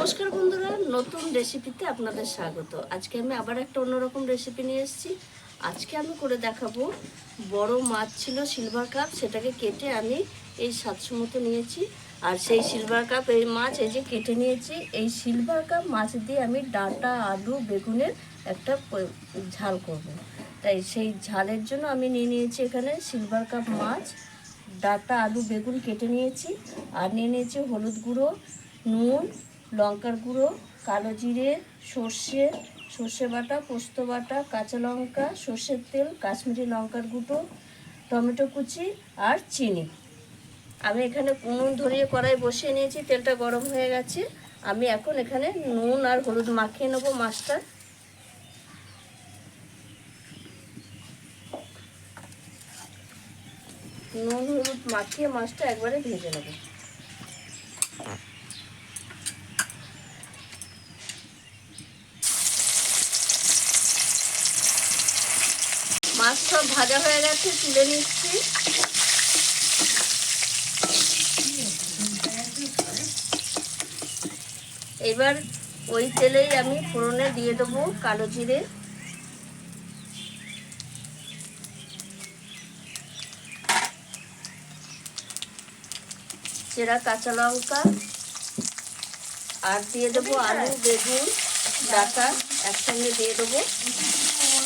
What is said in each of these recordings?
নমস্কার বন্ধুরা, নতুন রেসিপিতে আপনাদের স্বাগত। আজকে আমি আবার একটা অন্যরকম রেসিপি নিয়ে এসেছি। আজকে আমি করে দেখাবো বড় মাছ ছিল সিলভার কাপ সেটাকে কেটে আমি এই সাতশো মতো নিয়েছি। আর সেই সিলভার কাপ এই মাছ এই যে কেটে নিয়েছি, এই সিলভার কাপ মাছ দিয়ে আমি ডাঁটা, আলু, বেগুনের একটা ঝাল করব। তাই সেই ঝালের জন্য আমি নিয়ে নিয়েছি এখানে সিলভার কাপ মাছ, ডাঁটা, আলু, বেগুন কেটে নিয়েছি। আর নিয়ে নিয়েছি হলুদ গুঁড়ো, নুন লঙ্কার গুঁড়ো, কালো জিরে, সর্ষে সর্ষে বাটা, পোস্ত বাটা, কাঁচা লঙ্কা, সর্ষের তেল, কাশ্মীরি লঙ্কার গুঁড়ো, টমেটো কুচি আর চিনি। আমি এখানে উনুন ধরিয়ে কড়াই বসিয়ে নিয়েছি, তেলটা গরম হয়ে গেছে। আমি এখন এখানে নুন আর হলুদ মাখিয়ে নেব মাছটা নুন, হলুদ মাখিয়ে মাছটা একবারে ভেজে নেব। মাছ সব ভাজা হয়ে গেছে, তুলে নিচ্ছি। এবার ওই তেলেই আমি ফোড়নে দিয়ে দেবো কালো জিরে। চেরা কাঁচা লঙ্কা। আর দিয়ে দেবো আলু, বেগুন, ডাটা একসঙ্গে দিয়ে দেবো।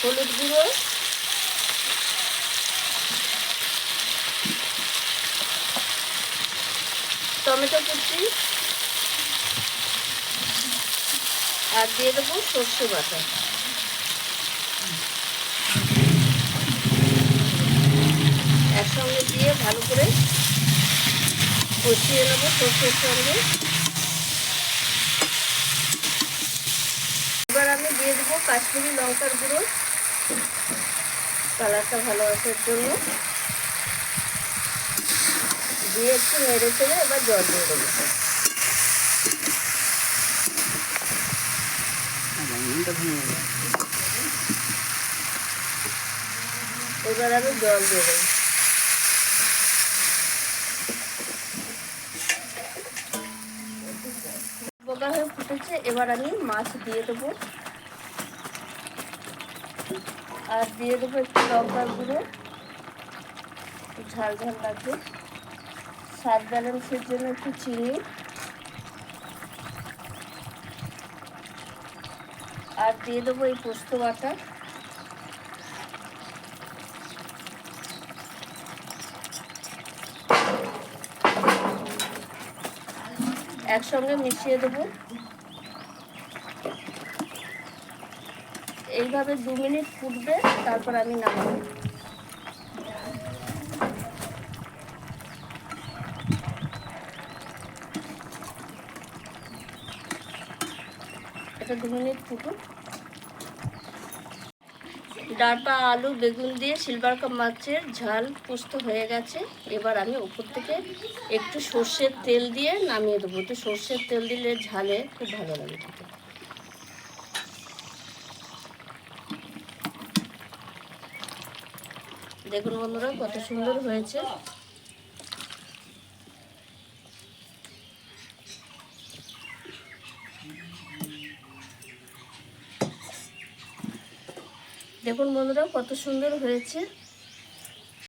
হলুদ গুঁড়ো। টমেটো কুচি। আর দিয়ে দেবো সর্ষে বাটা। একসঙ্গে দিয়ে ভালো করে কষিয়ে নেব সর্ষের সঙ্গে। এবার আমি দিয়ে দেবো কাশ্মীরি লঙ্কার গুঁড়ো। কালারটা ভালো আসার জন্য দিয়ে একটু নেড়ে চেড়ে এবার জল দিয়ে দেবো। এবার আমি জল দিয়ে দেবো। বোকা হয়ে ফুটেছে, এবার আমি মাছ দিয়ে দেবো। আর দিয়ে দেবো একটু লঙ্কার গুঁড়ো ঝাল ঝাল লাগবে। স্বাদ ব্যালেন্সের জন্য একটু চিনি। আর দিয়ে দেবো এই পোস্ত বাটা। একসঙ্গে মিশিয়ে দেবো। এইভাবে দু মিনিট ফুটবে, তারপর আমি নামাবো। এটা দু মিনিট ফুটুক। ডাটা, আলু, বেগুন দিয়ে সিলভার কাপ মাছের ঝাল পুস্ত হয়ে গেছে। এবার আমি উপর থেকে একটু সর্ষের তেল দিয়ে নামিয়ে দেবো। একটু সর্ষের তেল দিলে ঝালে খুব ভালো লাগে দেখুন বন্ধুরা কত সুন্দর হয়েছে। দেখুন বন্ধুরা কত সুন্দর হয়েছে।